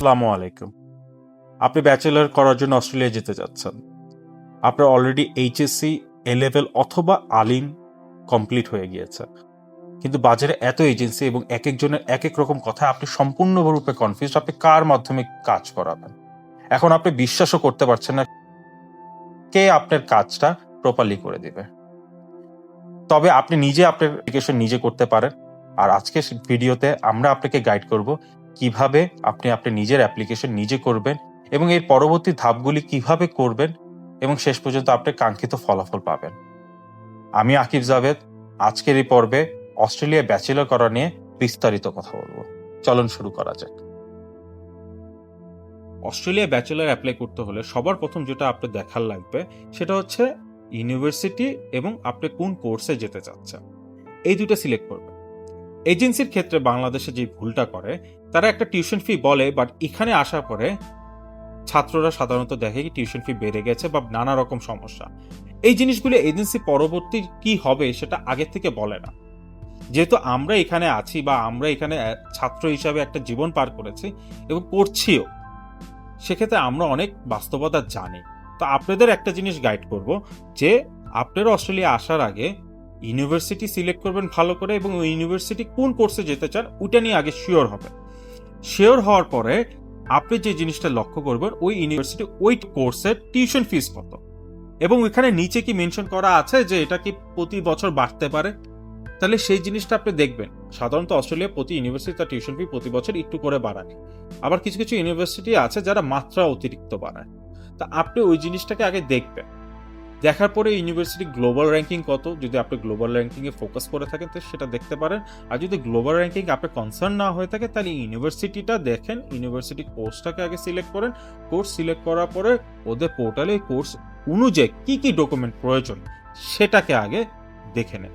আসসালামু আলাইকুম। আপনি ব্যাচেলর করার জন্য অস্ট্রেলিয়া যেতে চাচ্ছেন আপনার অলরেডি এইচএসসি এ লেভেল অথবা আলিম কমপ্লিট হয়ে গিয়েছে। কিন্তু বাজারে এত এজেন্সি এবং এক একজনের এক এক রকম কথা আপনি সম্পূর্ণরূপে কনফিউজ আপনি কার মাধ্যমে কাজ করাবেন? এখন আপনি বিশ্বাসও করতে পারছেন না কে আপনার কাজটা প্রপারলি করে দিবে। তবে আপনি নিজে আপনার অ্যাপ্লিকেশন নিজে করতে পারেন। আর আজকে ভিডিওতে আমরা আপনাকে গাইড করব কীভাবে আপনি আপনি নিজের অ্যাপ্লিকেশন নিজে করবেন এবং এর পরবর্তী ধাপগুলি কীভাবে করবেন এবং শেষ পর্যন্ত আপনি কাঙ্ক্ষিত ফলাফল পাবেন। আমি আকিব জাভেদ, আজকের এই পর্বে অস্ট্রেলিয়া ব্যাচেলর করা নিয়ে বিস্তারিত কথা বলব। চলুন শুরু করা যাক। অস্ট্রেলিয়া ব্যাচেলর অ্যাপ্লাই করতে হলে সবার প্রথম যেটা আপনার দেখার লাগবে, সেটা হচ্ছে ইউনিভার্সিটি এবং আপনি কোন কোর্সে যেতে চাচ্ছেন। এই দুটো সিলেক্ট করবেন। এজেন্সির ক্ষেত্রে বাংলাদেশে যে ভুলটা করে তারা একটা টিউশন ফি বলে বাট এখানে আসার পরে ছাত্ররা সাধারণত দেখে কি টিউশন ফি বেড়ে গেছে বা নানা রকম সমস্যা। এই জিনিসগুলো এজেন্সি পরবর্তী কি হবে সেটা আগের থেকে বলে না। যেহেতু আমরা এখানে আছি বা আমরা এখানে ছাত্র হিসাবে একটা জীবন পার করেছি এবং করছিও সেক্ষেত্রে আমরা অনেক বাস্তবতা জানি। তো আপনাদের একটা জিনিস গাইড করব, যে আপনারা অস্ট্রেলিয়া আসার আগে ইউনিভার্সিটি সিলেক্ট করবেন ভালো করে এবং ওই ইউনিভার্সিটি কোন কোর্সে যেতে চান ওইটা নিয়ে আগে শিওর হবে। শিওর হওয়ার পরে আপনি যে জিনিসটা লক্ষ্য করবেন, ওই ইউনিভার্সিটি ওই কোর্সের টিউশন ফিস কত? এবং ওইখানে নিচে কি মেনশন করা আছে যে এটা কি প্রতি বছর বাড়তে পারে? তাহলে সেই জিনিসটা আপনি দেখবেন। সাধারণত অস্ট্রেলিয়া প্রতি ইউনিভার্সিটি তার টিউশন ফি প্রতি বছর একটু করে বাড়ায়। আবার কিছু কিছু ইউনিভার্সিটি আছে যারা মাত্রা অতিরিক্ত বাড়ায়। তা আপনি ওই জিনিসটাকে আগে দেখবেন। দেখার পরে ইউনিভার্সিটি গ্লোবাল র্যাঙ্কিং কত? যদি আপনি গ্লোবাল র্যাঙ্কিং এ ফোকাস করে থাকেন তো সেটা দেখতে পারেন। আর যদি গ্লোবাল র্যাঙ্কিং আপনার কনসার্ন না হয়ে থাকে তাহলে ইউনিভার্সিটিটা দেখেন। ইউনিভার্সিটি কোর্সটাকে আগে সিলেক্ট করেন। কোর্স সিলেক্ট করার পরে ওদের পোর্টালে কোর্স অনুযায়ী কি কি ডকুমেন্ট প্রয়োজন সেটাকে আগে দেখে নেন।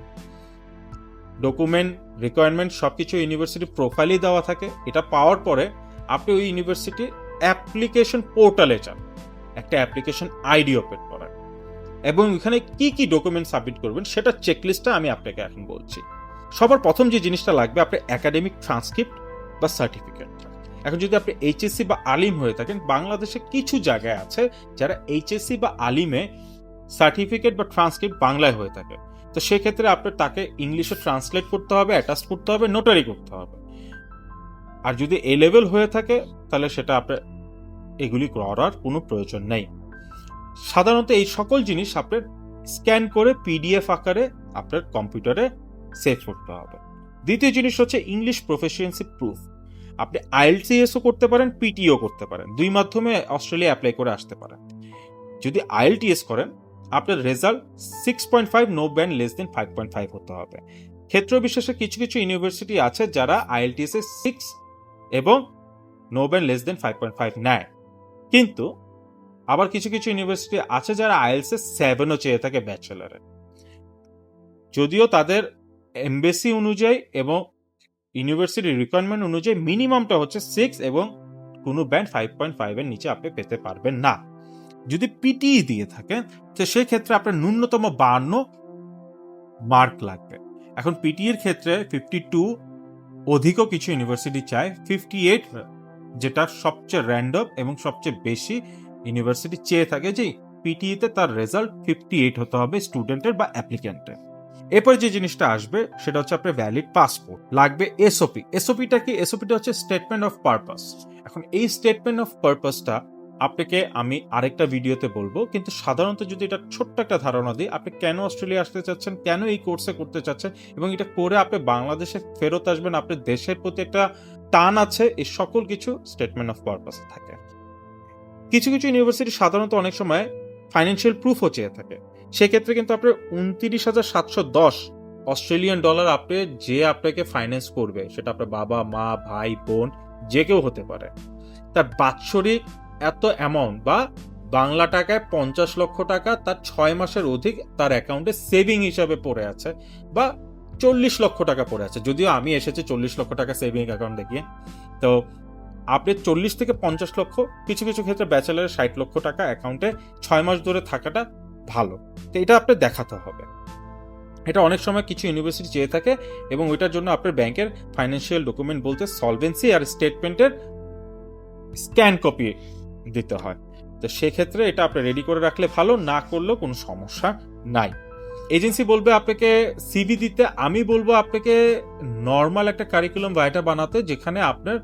ডকুমেন্ট রিকোয়ারমেন্ট সব কিছু ইউনিভার্সিটি প্রোফাইলই দেওয়া থাকে। এটা পাওয়ার পরে আপনি ওই ইউনিভার্সিটির অ্যাপ্লিকেশন পোর্টালে যান। একটা অ্যাপ্লিকেশন আইডি ওপেন এবং এখানে কি কি ডকুমেন্ট সাবমিট করবেন সেটা চেকলিস্টটা আমি আপনাকে এখন বলছি। সবার প্রথম যে জিনিসটা লাগবে আপনার একাডেমিক ট্রান্সক্রিপ্ট বা সার্টিফিকেট এখন যদি আপনি এইচএসসি বা আলিম হয়ে থাকেন, বাংলাদেশে কিছু জায়গায় আছে যারা এইচএসসি বা আলিমে সার্টিফিকেট বা ট্রান্সক্রিপ্ট বাংলায় হয়ে থাকে। তো সেক্ষেত্রে আপনার তাকে ইংলিশে ট্রান্সলেট করতে হবে অ্যাটাচ করতে হবে নোটারি করতে হবে। আর যদি এ লেভেল হয়ে থাকে, তাহলে সেটা আপনার এগুলি করার কোনো প্রয়োজন নেই। সাধারণত এই সকল জিনিস আপনার স্ক্যান করে পিডিএফ আকারে আপনার কম্পিউটারে সেভ করতে হবে। দ্বিতীয় জিনিস হচ্ছে ইংলিশ প্রফেশিয়েন্সি প্রুফ আপনি আইএলটিএসও করতে পারেন, পিটিও করতে পারেন। দুই মাধ্যমে অস্ট্রেলিয়া অ্যাপ্লাই করে আসতে পারেন। যদি আইএলটিএস করেন, আপনার result six point five no band less than five point five হতে হবে। ক্ষেত্র বিশেষে কিছু কিছু ইউনিভার্সিটি আছে যারা আইএলটিএস এ সিক্স এবং no band less than five point five নেয়। কিন্তু আবার কিছু কিছু ইউনিভার্সিটি আছে যারা আইএলস সেভেনও চেয়ে থাকে ব্যাচেলারে যদিও তাদের এমবেসি অনুযায়ী এবং ইউনিভার্সিটির রিকোয়ারমেন্ট অনুযায়ী মিনিমামটা হচ্ছে সিক্স এবং কোনো ব্যান্ড ফাইভ পয়েন্ট ফাইভের নিচে আপনি পেতে পারবেন না। যদি পিটিই দিয়ে থাকেন, তো সেই ক্ষেত্রে আপনার ন্যূনতম বান্ন মার্ক লাগবে। এখন পিটি এর ক্ষেত্রে ফিফটি টু অধিকও কিছু ইউনিভার্সিটি চায় ফিফটি এইট যেটা সবচেয়ে র্যান্ডম এবং সবচেয়ে বেশি ইউনিভার্সিটি চেয়ে থাকে যে পিটিইতে তার রেজাল্ট ফিফটি এইট হতে হবে স্টুডেন্টের বা অ্যাপ্লিক্যান্টের। এরপরে যে জিনিসটা আসবে, সেটা হচ্ছে আপনার ভ্যালিড পাসপোর্ট লাগবে এসওপি এসওপিটা কি? এসওপিটা হচ্ছে স্টেটমেন্ট অফ পারপাস এখন এই স্টেটমেন্ট অফ পারপাসটা আপনাকে আমি আরেকটা ভিডিওতে বলব, কিন্তু সাধারণত যদি এটা ছোট্ট একটা ধারণা দিই, আপনি কেন অস্ট্রেলিয়া আসতে চাচ্ছেন? কেন এই কোর্সে করতে চাচ্ছেন? এবং এটা করে আপনি বাংলাদেশে ফেরত আসবেন, আপনার দেশের প্রতি একটা টান আছে, এই সকল কিছু স্টেটমেন্ট অফ পারপাস থাকে। কিছু কিছু ইউনিভার্সিটি সাধারণত অনেক সময় ফাইন্যান্সিয়াল প্রুফও চেয়ে থাকে। সেক্ষেত্রে কিন্তু আপনার উনত্রিশ হাজার সাতশো দশ অস্ট্রেলিয়ান ডলার আপনি যে আপনাকে ফাইন্যান্স করবে, সেটা আপনার বাবা, মা, ভাই, বোন, যে কেউ হতে পারে। তার বাৎসরিক এত অ্যামাউন্ট বা বাংলা টাকায় পঞ্চাশ লক্ষ টাকা তার ছয় মাসের অধিক তার অ্যাকাউন্টে সেভিং হিসাবে পড়ে আছে বা চল্লিশ লক্ষ টাকা পড়ে আছে। যদিও আমি এসেছি চল্লিশ লক্ষ টাকা সেভিং অ্যাকাউন্ট দেখিয়ে। তো আপনি চল্লিশ থেকে পঞ্চাশ লক্ষ, কিছু কিছু ক্ষেত্রে ব্যাচেলারের ষাট লক্ষ টাকা অ্যাকাউন্টে ছয় মাস ধরে থাকাটা ভালো। তো এটা আপনার দেখাতে হবে। এটা অনেক সময় কিছু ইউনিভার্সিটি চেয়ে থাকে এবং ওইটার জন্য আপনার ব্যাংকের ফাইন্যান্সিয়াল ডকুমেন্ট বলতে সলভেন্সি আর স্টেটমেন্টের স্ক্যান কপি দিতে হয়। তো সেক্ষেত্রে এটা আপনি রেডি করে রাখলে ভালো, না করলেও কোনো সমস্যা নাই। এজেন্সি বলবে আপনাকে সিভি দিতে, আমি বলব আপনাকে নর্মাল একটা কারিকুলাম ভাইটা বানাতে, যেখানে আপনার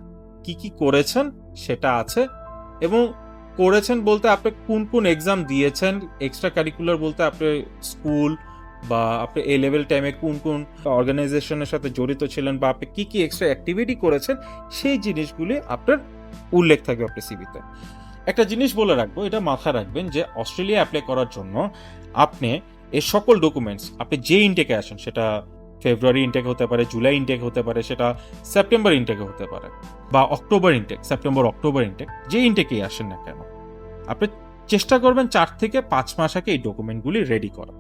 কি কি করেছেন সেটা আছে। এবং করেছেন বলতে আপনি কোন কোন এক্সাম দিয়েছেন এক্সট্রা কারিকুলার বলতে আপনি স্কুল বা আপনি এ লেভেল টাইমে কোন কোন অর্গানাইজেশনের সাথে জড়িত ছিলেন বা আপনি কী কী এক্সট্রা অ্যাক্টিভিটি করেছেন, সেই জিনিসগুলি আপনার উল্লেখ থাকবে আপনার সিভিতে একটা জিনিস বলে রাখব, এটা মাথায় রাখবেন যে অস্ট্রেলিয়া অ্যাপ্লাই করার জন্য আপনি এই সকল ডকুমেন্টস আপনি যে ইনটেকে আসেন সেটা ফেব্রুয়ারি ইনটেক হতে পারে, জুলাই ইনটেক হতে পারে, সেটা সেপ্টেম্বর ইনটেকে হতে পারে বা October intake September, October intake যে ইনটেকেই আসেন না কেন। আপনি চেষ্টা করবেন চার থেকে পাঁচ মাস আগে এই ডকুমেন্টগুলি রেডি করা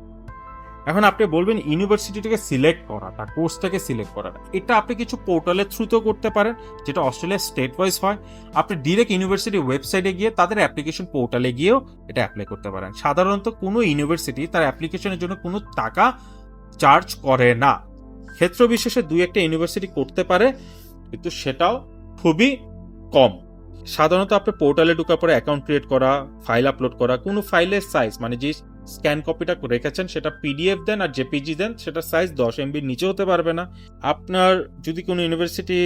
এখন আপনি বলবেন ইউনিভার্সিটিটাকে সিলেক্ট করাটা কোর্সটাকে সিলেক্ট করাটা এটা আপনি কিছু পোর্টালের থ্রুতেও করতে পারেন, যেটা অস্ট্রেলিয়া স্টেট ওয়াইজ হয়। আপনি ডিরেক্ট ইউনিভার্সিটি ওয়েবসাইটে গিয়ে তাদের অ্যাপ্লিকেশন পোর্টালে গিয়েও এটা অ্যাপ্লাই করতে পারেন। সাধারণত কোনো ইউনিভার্সিটি তার অ্যাপ্লিকেশনের জন্য কোনো টাকা চার্জ করে না। ক্ষেত্র বিশেষে দুই একটা ইউনিভার্সিটি করতে পারে, কিন্তু সেটাও খুবই কম। সাধারণত আপনি পোর্টালে ঢোকার পরে অ্যাকাউন্ট ক্রিয়েট করা ফাইল আপলোড করা, কোনো ফাইলের সাইজ মানে যে স্ক্যান কপিটা রেখেছেন সেটা পিডিএফ দেন আর জেপিজি দেন, সেটা সাইজ দশ এমবির নিচে হতে পারবে না। আপনার যদি কোনো university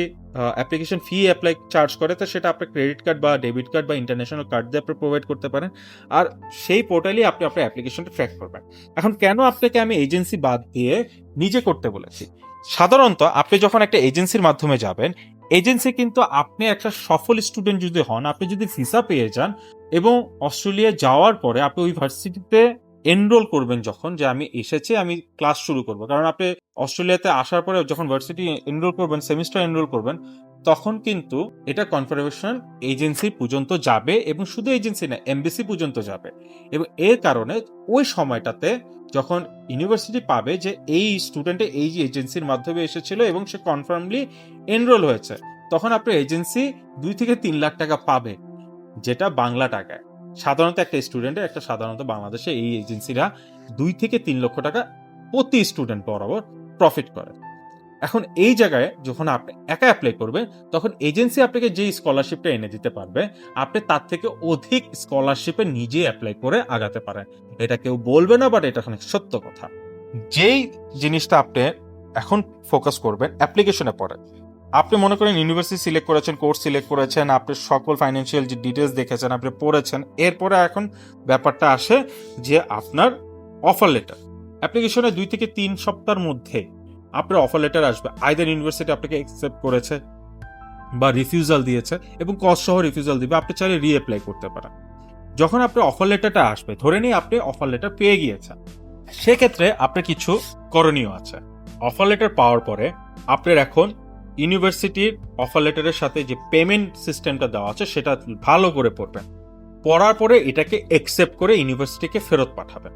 application fee apply charge করে, তো সেটা আপনার ক্রেডিট কার্ড বা ডেবিট কার্ড বা ইন্টারন্যাশনাল কার্ড দিয়ে আপনি প্রোভাইড করতে পারেন। আর সেই পোর্টালেই আপনি আপনার অ্যাপ্লিকেশনটা ট্র্যাক করবেন। এখন কেন আপনাকে আমি এজেন্সি বাদ দিয়ে নিজে করতে বলেছি? সাধারণত আপনি যখন একটা এজেন্সির মাধ্যমে যাবেন, এজেন্সি কিন্তু আপনি একটা সফল স্টুডেন্ট যদি হন, আপনি যদি ভিসা পেয়ে যান এবং অস্ট্রেলিয়া যাওয়ার পরে আপনি ওই ভার্সিটিতে এনরোল করবেন যখন যে আমি এসেছি, আমি ক্লাস শুরু করব। কারণ আপনি অস্ট্রেলিয়াতে আসার পরে যখন ভার্সিটি এনরোল করবেন সেমিস্টার এনরোল করবেন তখন কিন্তু এটা কনফার্মেশন এজেন্সি পর্যন্ত যাবে এবং শুধু এজেন্সি না, এমবিসি পর্যন্ত যাবে। এবং এর কারণে ওই সময়টাতে যখন ইউনিভার্সিটি পাবে যে এই স্টুডেন্টে এই যে এজেন্সির মাধ্যমে এসেছিল এবং সে কনফার্মলি এনরোল হয়েছে, তখন আপনার এজেন্সি দুই থেকে তিন লাখ টাকা পাবে, যেটা বাংলা টাকায়। সাধারণত একটা স্টুডেন্টের একটা সাধারণত বাংলাদেশে এই এজেন্সিরা দুই থেকে তিন লক্ষ টাকা প্রতি স্টুডেন্ট বরাবর প্রফিট করে। এখন এই জায়গায় যখন আপনি একা অ্যাপ্লাই করবেন, তখন এজেন্সি আপনাকে যে স্কলারশিপটা এনে দিতে পারবে, আপনি তার থেকে অধিক স্কলারশিপে নিজে অ্যাপ্লাই করে আগাতে পারেন। এটা কেউ বলবে না বাট এটা অনেক সত্য কথা। যেই জিনিসটা আপনি এখন ফোকাস করবেন অ্যাপ্লিকেশনে পড়ে আপনি মনে করেন ইউনিভার্সিটি সিলেক্ট করেছেন কোর্স সিলেক্ট করেছেন, আপনি সকল ফাইন্যান্সিয়াল যে ডিটেলস দেখেছেন, আপনি পড়েছেন, এরপরে এখন ব্যাপারটা আসে যে আপনার অফার লেটার অ্যাপ্লিকেশনে দুই থেকে তিন সপ্তাহের মধ্যে আপনার অফার লেটার আসবে। আইদার ইউনিভার্সিটি আপনাকে অ্যাকসেপ্ট করেছে বা রিফিউজাল দিয়েছে এবং কস্ট সহ রিফিউজাল দিবে, আপনি চাইলে রিঅ্যাপ্লাই করতে পারেন। যখন আপনার অফার লেটারটা আসবে, ধরে নিই আপনি অফার লেটার পেয়ে গিয়েছেন, সেক্ষেত্রে আপনার কিছু করণীয় আছে। অফার লেটার পাওয়ার পরে আপনার এখন ইউনিভার্সিটির অফার লেটারের সাথে যে পেমেন্ট সিস্টেমটা দেওয়া আছে, সেটা ভালো করে পড়বেন। পড়ার পরে এটাকে একসেপ্ট করে ইউনিভার্সিটিকে ফেরত পাঠাবেন।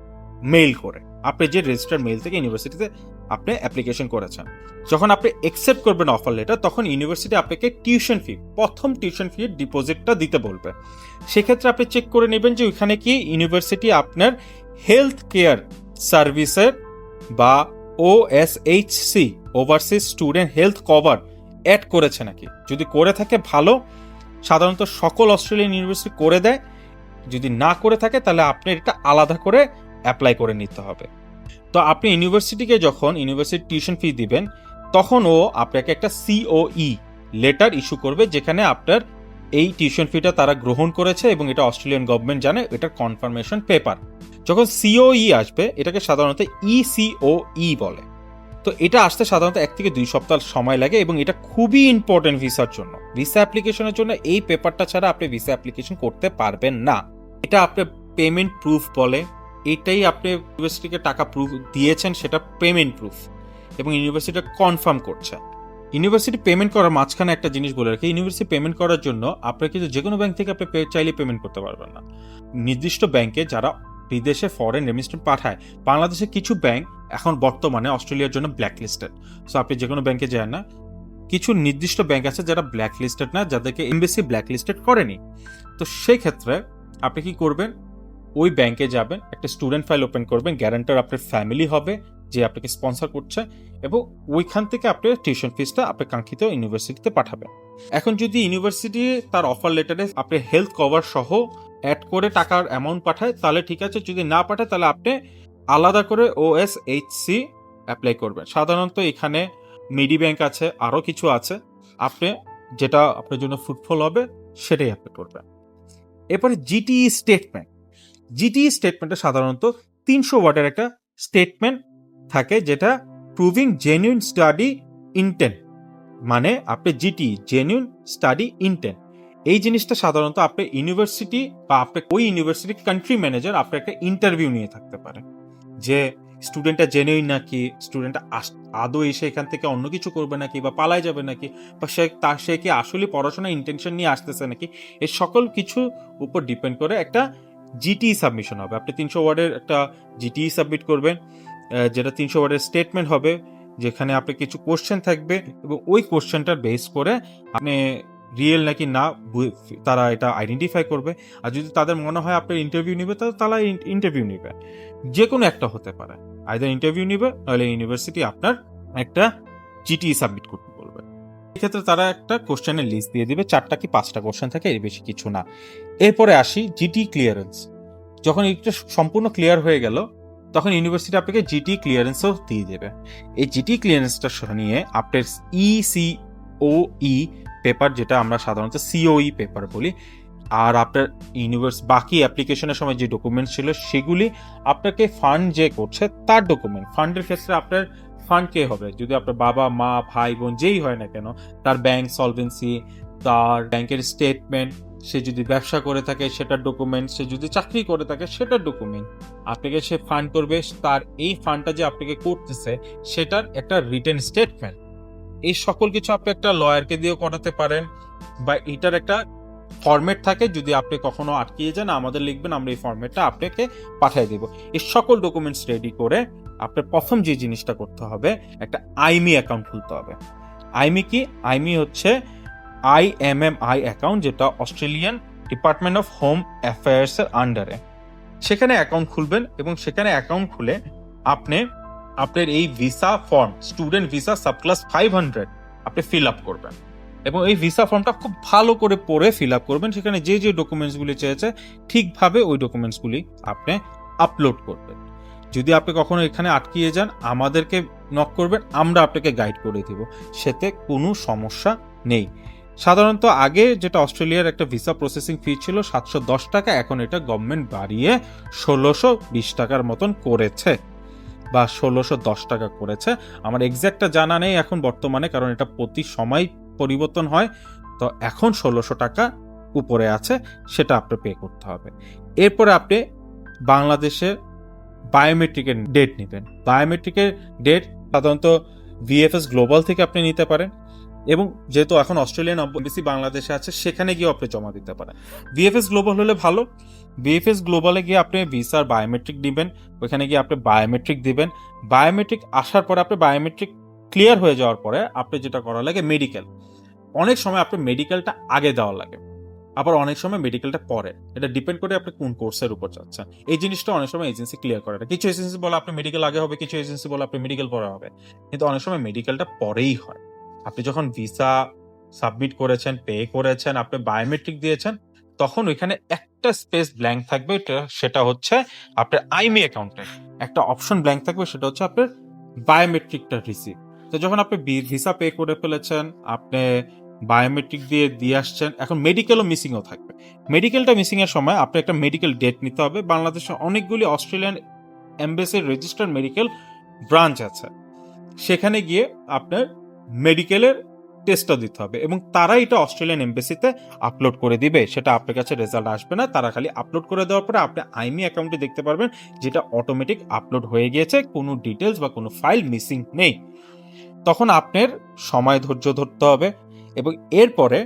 মেইল করে। আপনি যে রেজিস্টার মেইল থেকে ইউনিভার্সিটিতে আপনি অ্যাপ্লিকেশন করেছেন। যখন আপনি একসেপ্ট করবেন অফার লেটার তখন ইউনিভার্সিটি আপনাকে টিউশন ফি প্রথম টিউশন ফি ডিপোজিটটা দিতে বলবে। সেক্ষেত্রে আপনি চেক করে নেবেন যে ওইখানে কি ইউনিভার্সিটি আপনার হেলথ কেয়ার সার্ভিসের বা O S H C overseas student health cover add করেছে নাকি? যদি করে থাকে, ভালো। সাধারণত সকল অস্ট্রেলিয়ান ইউনিভার্সিটি করে দেয়। যদি না করে থাকে, তাহলে আপনি এটা আলাদা করে অ্যাপ্লাই করে নিতে হবে। তো আপনি ইউনিভার্সিটিকে যখন ইউনিভার্সিটি টিউশন ফি দিবেন, তখন ও আপনাকে একটা সিওই লেটার ইস্যু করবে, যেখানে আপনার এই টিউশন ফিটা তারা গ্রহণ করেছে এবং এটা অস্ট্রেলিয়ান গভর্নমেন্ট জানে, এটার কনফার্মেশন পেপার যখন সিওই আসবে, এটাকে সাধারণত ইসিওই বলে। তো এটা আসতে সাধারণত এক থেকে দুই সপ্তাহ সময় লাগে এবং এটা খুবই ইম্পর্টেন্ট ভিসার জন্য। ভিসা অ্যাপ্লিকেশনের জন্য এই পেপারটা ছাড়া আপনি ভিসা অ্যাপ্লিকেশন করতে পারবেন না। এটা আপনার পেমেন্ট প্রুফ বলে এটাই আপনি ইউনিভার্সিটিকে টাকা প্রুফ দিয়েছেন, সেটা পেমেন্ট প্রুফ এবং ইউনিভার্সিটি কনফার্ম করছে। ইউনিভার্সিটি পেমেন্ট করার মাঝখানে একটা জিনিস বলে রাখি ইউনিভার্সিটি পেমেন্ট করার জন্য আপনি কিন্তু যে কোনো ব্যাংক থেকে আপনি চাইলে পেমেন্ট করতে পারবেন না। নির্দিষ্ট ব্যাংকে যারা বিদেশে ফরেন রেমিস্টেন্ট পাঠায়, বাংলাদেশে কিছু ব্যাংক এখন বর্তমানে অস্ট্রেলিয়ার জন্য ব্ল্যাক লিস্টেড সো আপনি যে কোনো ব্যাংকে যান না, কিছু নির্দিষ্ট ব্যাংক আছে যারা ব্ল্যাক লিস্টেড না, যাদেরকে এমবেসি ব্ল্যাক লিস্টেড করেনি। তো সেই ক্ষেত্রে আপনি কি করবেন? ওই ব্যাংকে যাবেন, একটা স্টুডেন্ট ফাইল ওপেন করবেন গ্যারান্টার আপনার ফ্যামিলি হবে, যে আপনাকে স্পন্সর করছে, এবং ওইখান থেকে আপনি টিউশন ফিসটা আপনি কাঙ্ক্ষিত ইউনিভার্সিটিতে পাঠাবেন। এখন যদি ইউনিভার্সিটি তার অফার লেটারে আপনি হেলথ কভার সহ অ্যাড করে টাকার অ্যামাউন্ট পাঠায়, তাহলে ঠিক আছে, যদি না পাঠায়, তাহলে আপনি আলাদা করে ওএস এইচ সি অ্যাপ্লাই করবেন। সাধারণত এখানে মিডি ব্যাংক আছে আরও কিছু আছে, আপনি যেটা আপনার জন্য ফুটফল হবে, সেটাই আপনি করবেন। এরপরে জিটিই স্টেটমেন্ট জিটিই স্টেটমেন্টে সাধারণত তিনশো ওয়ার্ডের একটা স্টেটমেন্ট থাকে যেটা প্রুভিং জেনুইন স্টাডি ইন্টেন্ট মানে আপনি জিটি জেনুইন স্টাডি ইন্টেন্ট এই জিনিসটা সাধারণত আপনি ইউনিভার্সিটি বা আপনি ওই ইউনিভার্সিটি কান্ট্রি ম্যানেজার আপনার একটা ইন্টারভিউ নিয়ে থাকতে পারে। যে স্টুডেন্টটা জেনুইন নাকি স্টুডেন্টটা আদৌ এসে এখান থেকে অন্য কিছু করবে নাকি বা পালায় যাবে নাকি বা সে তার সে কি আসলে পড়াশোনা ইন্টেনশন নিয়ে আসতেছে নাকি এর সকল কিছু উপর ডিপেন্ড করে একটা জিটিই সাবমিশন হবে। আপনি তিনশো ওয়ার্ডের একটা জিটিই সাবমিট করবেন যেটা তিনশো ওয়ার্ডের স্টেটমেন্ট হবে, যেখানে আপনি কিছু কোশ্চেন থাকবে এবং ওই কোশ্চেনটার বেস করে আপনি রিয়েল নাকি না তারা এটা আইডেন্টিফাই করবে। আর যদি তাদের মনে হয় আপনার ইন্টারভিউ নিবে, তাহলে তারা ইন্টারভিউ নিবে। যে কোনো একটা হতে পারে। আইদার ইন্টারভিউ নিবে, নাহলে ইউনিভার্সিটি আপনার একটা জিটিই সাবমিট করতে বলবে এক্ষেত্রে তারা একটা কোশ্চেনের লিস্ট দিয়ে দিবে, চারটা কি পাঁচটা কোশ্চেন থাকে, এর বেশি কিছু না। এরপরে আসি জিটি ক্লিয়ারেন্স যখন এটা সম্পূর্ণ ক্লিয়ার হয়ে গেল, তখন ইউনিভার্সিটি আপনাকে জিটি ক্লিয়ারেন্সও দিয়ে দেবে। এই জিটি ক্লিয়ারেন্সটা নিয়ে আপনার E ইসিওই পেপার যেটা আমরা সাধারণত সিওই পেপার বলি, আর আপনার ইউনিভার্স বাকি অ্যাপ্লিকেশনের সময় যে ডকুমেন্ট ছিল, সেগুলি আপনাকে ফান্ড যে করছে, তার ডকুমেন্ট ফান্ডের ক্ষেত্রে আপনার ফান্ড কে হবে? যদি আপনার বাবা, মা, ভাই, বোন যেই হয় না কেন, তার ব্যাংক সলভেন্সি, তার ব্যাংকের স্টেটমেন্ট সে যদি ব্যবসা করে থাকে সেটার ডকুমেন্ট সে যদি চাকরি করে থাকে সেটার ডকুমেন্ট আপনাকে সে ফান্ড করবে, তার এই ফান্ডটা যে আপনাকে করতেছে, সেটার একটা রিটেন স্টেটমেন্ট এই সকল কিছু আপনি একটা লয়ারকে দিয়েও করাতে পারেন, বা এটার একটা ফরম্যাট থাকে, যদি আপনি কখনো আটকিয়ে যান, আমাদের লিখবেন, আমরা এই ফরম্যাটটা আপনাকে পাঠিয়ে দেব। এই সকল ডকুমেন্টস রেডি করে আপনার প্রথম যে জিনিসটা করতে হবে, একটা আইমি অ্যাকাউন্ট খুলতে হবে। আইমি কি? আইমি হচ্ছে I M M I account যেটা Australian department of home affairs এর আন্ডারে সেখানে অ্যাকাউন্ট খুলবেন এবং সেখানে অ্যাকাউন্ট খুলে আপনি, আপনার এই visa form student visa subclass five hundred আপনি ফিল আপ করবেন। এবং এই ভিসা ফর্মটা খুব ভালো করে পড়ে ফিল আপ করবেন, সেখানে যে যে ডকুমেন্টসগুলি চেয়েছে, ঠিকভাবে ওই ডকুমেন্টসগুলি আপনি আপলোড করবেন। যদি আপনি কখনো এখানে আটকিয়ে যান, আমাদেরকে নক করবেন, আমরা আপনাকে গাইড করে দিব। সেতে কোনো সমস্যা নেই। সাধারণত আগে যেটা অস্ট্রেলিয়ার একটা ভিসা প্রসেসিং ফি ছিল সাতশো দশ টাকা, এখন এটা গভর্নমেন্ট বাড়িয়ে ষোলোশো বিশ টাকার মতন করেছে বা ষোলোশো দশ টাকা করেছে। আমার এক্স্যাক্টটা জানা নেই এখন বর্তমানে, কারণ এটা প্রতি সময় পরিবর্তন হয়। তো এখন ষোলোশো টাকা উপরে আছে, সেটা আপনি পে করতে হবে। এরপরে আপনি বাংলাদেশের বায়োমেট্রিকের ডেট নেবেন। বায়োমেট্রিকের ডেট সাধারণত ভিএফএস গ্লোবাল থেকে আপনি নিতে পারেন এবং যেহেতু এখন অস্ট্রেলিয়ান এমবিসি বাংলাদেশে আছে, সেখানে গিয়ে আপনি জমা দিতে পারেন। ভিএফএস গ্লোবাল হলে ভালো। ভিএফএস গ্লোবালে গিয়ে আপনি ভিসার বায়োমেট্রিক দিবেন, ওইখানে গিয়ে আপনি বায়োমেট্রিক দিবেন। বায়োমেট্রিক আসার পরে আপনি বায়োমেট্রিক ক্লিয়ার হয়ে যাওয়ার পরে আপনি যেটা করা লাগে মেডিকেল অনেক সময় আপনি মেডিকেলটা আগে দেওয়া লাগে। আবার অনেক সময় মেডিকেলটা পরে। এটা ডিপেন্ড করে আপনি কোন কোর্সের উপর যাচ্ছেন। এই জিনিসটা অনেক সময় এজেন্সি ক্লিয়ার করে। না কিছু এজেন্সি বলে আপনি মেডিকেল আগে হবে, কিছু এজেন্সি বলে আপনি মেডিকেল পরে হবে। কিন্তু অনেক সময় মেডিকেলটা পরেই হয়। আপনি যখন ভিসা সাবমিট করেছেন পে করেছেন, আপনি বায়োমেট্রিক দিয়েছেন, তখন ওইখানে একটা স্পেস ব্ল্যাঙ্ক থাকবে সেটা হচ্ছে আপনার আইমি অ্যাকাউন্টে একটা অপশন ব্ল্যাঙ্ক থাকবে, সেটা হচ্ছে আপনার বায়োমেট্রিকটা রিসিভ তো যখন আপনি ভিসা পে করে ফেলেছেন, আপনি বায়োমেট্রিক দিয়ে দিয়ে আসছেন। এখন মেডিকেলও মিসিংও থাকবে। মেডিকেলটা মিসিং এর সময় আপনি একটা মেডিকেল ডেট নিতে হবে। বাংলাদেশে অনেকগুলি অস্ট্রেলিয়ান এম্বাসির রেজিস্টার্ড মেডিকেল ব্রাঞ্চ আছে। সেখানে গিয়ে আপনার মেডিকেলের টেস্টটা দিতে হবে এবং তারা এটা অস্ট্রেলিয়ান এম্বাসিতে আপলোড করে দিবে। সেটা আপনার কাছে রেজাল্ট আসবে না। তারা খালি আপলোড করে দেওয়ার পরে আপনি আইমি অ্যাকাউন্টে দেখতে পারবেন যেটা অটোমেটিক আপলোড হয়ে গিয়েছে। কোনো ডিটেলস বা কোনো ফাইল মিসিং নেই। তখন আপনার সময় ধৈর্য ধরতে হবে। এবং এরপরে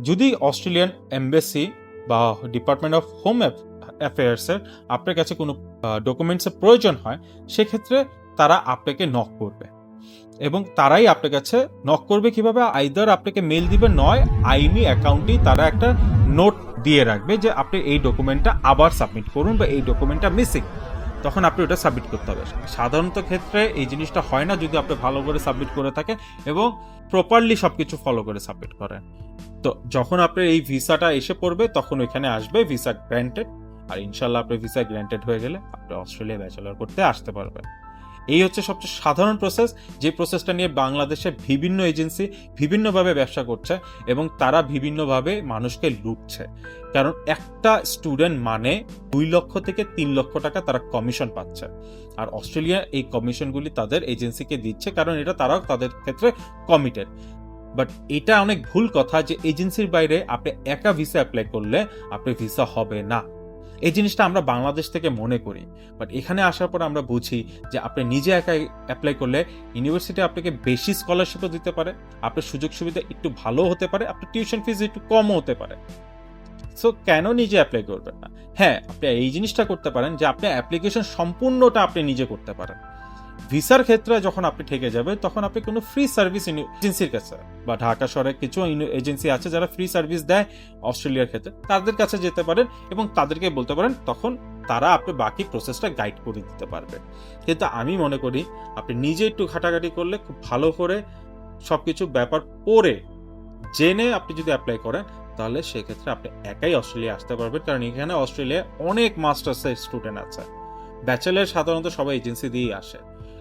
যদি অস্ট্রেলিয়ান এম্বাসি বা ডিপার্টমেন্ট অফ হোম অ্যাফেয়ার্সের আপনার কাছে কোনো ডকুমেন্টসের প্রয়োজন হয়, সেক্ষেত্রে তারা আপনাকে নক করবে। এবং তারাই আপনার কাছে নক করবে কীভাবে? আইদার আপনাকে মেল দিবে, নয়, আইনি অ্যাকাউন্টেই তারা একটা নোট দিয়ে রাখবে যে আপনি এই ডকুমেন্টটা আবার সাবমিট করুন বা এই ডকুমেন্টটা মিসিং তখন আপনি ওটা সাবমিট করতে হবে। সাধারণত ক্ষেত্রে এই জিনিসটা হয় না যদি আপনি ভালো করে সাবমিট করে থাকেন এবং প্রপারলি সব কিছু ফলো করে সাবমিট করেন। তো যখন আপনি এই ভিসাটা এসে পড়বে, তখন ওইখানে আসবে ভিসা গ্র্যান্টেড আর ইনশাল্লাহ আপনি ভিসা গ্র্যান্টেড হয়ে গেলে আপনি অস্ট্রেলিয়া ব্যাচেলর করতে আসতে পারবেন। এই হচ্ছে সবচেয়ে সাধারণ প্রসেস যে প্রসেসটা নিয়ে বাংলাদেশে বিভিন্ন এজেন্সি বিভিন্নভাবে ব্যবসা করছে এবং তারা বিভিন্নভাবে মানুষকে লুটছে। কারণ একটা স্টুডেন্ট মানে দুই লক্ষ থেকে তিন লক্ষ টাকা তারা কমিশন পাচ্ছে। আর অস্ট্রেলিয়া এই কমিশনগুলি তাদের এজেন্সিকে দিচ্ছে, কারণ এটা তারাও তাদের ক্ষেত্রে কমিটেড বাট এটা অনেক ভুল কথা যে এজেন্সির বাইরে আপনি একা ভিসা অ্যাপ্লাই করলে আপনি ভিসা হবে না। এই জিনিসটা আমরা বাংলাদেশ থেকে মনে করি। বাট এখানে আসার পর আমরা বুঝি যে আপনি নিজে একা অ্যাপ্লাই করলে ইউনিভার্সিটি আপনাকে বেশি স্কলারশিপও দিতে পারে, আপনার সুযোগ সুবিধা একটু ভালো হতে পারে, আপনার টিউশন ফিজ একটু কমও হতে পারে। সো কেন নিজে অ্যাপ্লাই করবেন না? হ্যাঁ আপনি এই জিনিসটা করতে পারেন যে আপনি অ্যাপ্লিকেশন সম্পূর্ণটা আপনি নিজে করতে পারেন। ভিসার ক্ষেত্রে যখন আপনি ঠেকে যাবে, তখন আপনি কোনো ফ্রি সার্ভিস এজেন্সির কাছে। বা ঢাকা শহরে কিছু এজেন্সি আছে যারা ফ্রি সার্ভিস দেয় অস্ট্রেলিয়ার ক্ষেত্রে, তাদের কাছে যেতে পারেন এবং তাদেরকে বলতে পারেন, তখন তারা আপনি বাকি প্রসেসটা গাইড করে দিতে পারবে। কিন্তু আমি মনে করি, আপনি নিজে একটু ঘাটাঘাটি করলে খুব ভালো করে সবকিছু ব্যাপার পড়ে জেনে আপনি যদি অ্যাপ্লাই করেন, তাহলে সেক্ষেত্রে আপনি একাই অস্ট্রেলিয়া আসতে পারবেন। কারণ এখানে অস্ট্রেলিয়ায় অনেক মাস্টার্সের স্টুডেন্ট আছে। ব্যাচেলার সাধারণত সবাই এজেন্সি দিয়েই আসে।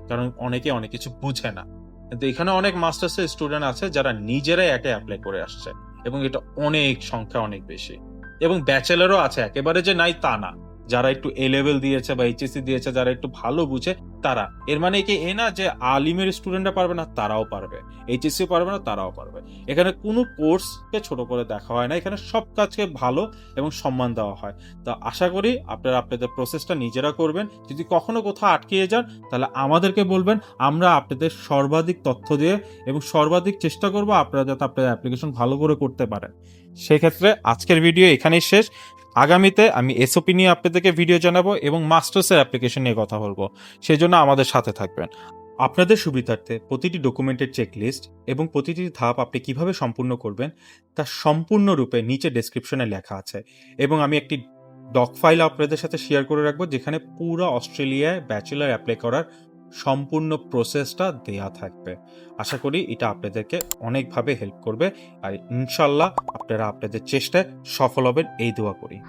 কারণ অনেকে অনেক কিছু বুঝে না। কিন্তু এখানে অনেক মাস্টার্স এর স্টুডেন্ট আছে যারা নিজেরাই একে অ্যাপ্লাই করে আসছে এবং এটা অনেক সংখ্যা অনেক বেশি। এবং ব্যাচেলারও আছে, একেবারে যে নাই তা না। যারা একটু এ লেভেল দিয়েছে বা এইচএসসি দিয়েছে, যারা একটু ভালো বুঝে, তারা। এর মানে কি এ না যে আলিমের স্টুডেন্টরা পারবে না, তারাও পারবে। এইচএসসি পারবে না, তারাও পারবে। এখানে কোনো কোর্সকে ছোট করে দেখা হয় না। এখানে সব কাজকে ভালো এবং সম্মান দেওয়া হয়। তো আশা করি আপনারা আপনাদের প্রসেসটা নিজেরা করবেন। যদি কখনো কোথাও আটকিয়ে যান, তাহলে আমাদেরকে বলবেন। আমরা আপনাদের সর্বাধিক তথ্য দিয়ে এবং সর্বাধিক চেষ্টা করব আপনারা যাতে আপনাদের অ্যাপ্লিকেশন ভালো করে করতে পারেন। সেক্ষেত্রে আজকের ভিডিও এখানেই শেষ। আগামীতে আমি এসওপি নিয়ে আপনাদেরকে ভিডিও জানাব এবং মাস্টার্সের অ্যাপ্লিকেশন নিয়ে কথা বলব। সেই জন্য আমাদের সাথে থাকবেন। আপনাদের সুবিধার্থে প্রতিটি ডকুমেন্টের চেকলিস্ট এবং প্রতিটি ধাপ আপনি কীভাবে সম্পূর্ণ করবেন, তা সম্পূর্ণরূপে নিচে ডেসক্রিপশনে লেখা আছে। এবং আমি একটি ডক ফাইল আপনাদের সাথে শেয়ার করে রাখব, যেখানে পুরো অস্ট্রেলিয়ায় ব্যাচেলার অ্যাপ্লাই করার সম্পূর্ণ প্রসেসটা দেয়া থাকবে। আশা করি এটা আপনাদেরকে অনেকভাবে হেল্প করবে। আর ইনশাল্লাহ আপনারা আপনাদের চেষ্টায় সফল হবেন। এই দোয়া করি।